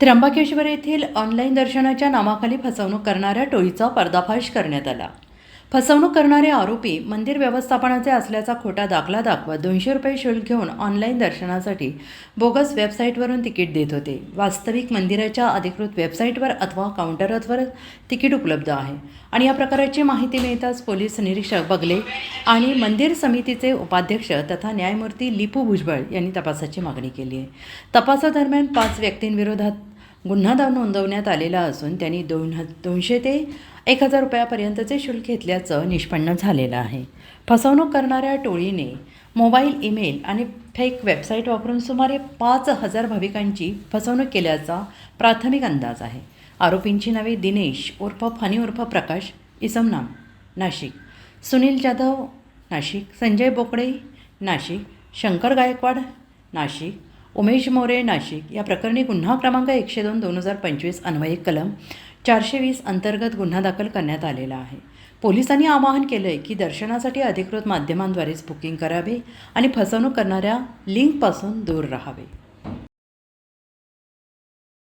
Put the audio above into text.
त्र्यंबकेश्वर येथील ऑनलाईन दर्शनाच्या नावाखाली फसवणूक करणाऱ्या टोळीचा पर्दाफाश करण्यात आला. फसवणूक करणारे आरोपी मंदिर व्यवस्थापनाचे असल्याचा खोटा दाखला दाखवत दोनशे रुपये शुल्क घेऊन ऑनलाईन दर्शनासाठी बोगस वेबसाईटवरून तिकीट देत होते. वास्तविक मंदिराच्या अधिकृत वेबसाईटवर अथवा काउंटरवर तिकीट उपलब्ध आहे. आणि या प्रकाराची माहिती मिळताच पोलीस निरीक्षक बगले आणि मंदिर समितीचे उपाध्यक्ष तथा न्यायमूर्ती लिपू भुजबळ यांनी तपासाची मागणी केली आहे. तपासादरम्यान पाच व्यक्तींविरोधात गुन्हा दाव नोंदवण्यात आलेला असून त्यांनी दोन ह दोनशे ते एक हजार रुपयापर्यंतचे शुल्क घेतल्याचं निष्पन्न झालेलं आहे. फसवणूक करणाऱ्या टोळीने मोबाईल ईमेल आणि फेक वेबसाईट वापरून सुमारे पाच हजार भाविकांची फसवणूक केल्याचा प्राथमिक अंदाज आहे. आरोपींची नावे दिनेश उर्फ फनी उर्फ प्रकाश इसमनाम नाशिक. सुनील जाधव नाशिक. संजय बोकडे नाशिक. शंकर गायकवाड नाशिक. उमेश मोरे नाशिक. या प्रकरणी गुन्हा क्रमांक एकशे दोन दोन हजार पंचवीस अन्वयिक कलम चारशे वीस अंतर्गत गुन्हा दाखल करण्यात आलेला आहे. पोलिसांनी आवाहन केलं आहे की दर्शनासाठी अधिकृत माध्यमांद्वारेच बुकिंग करावे आणि फसवणूक करणाऱ्या लिंकपासून दूर राहावे.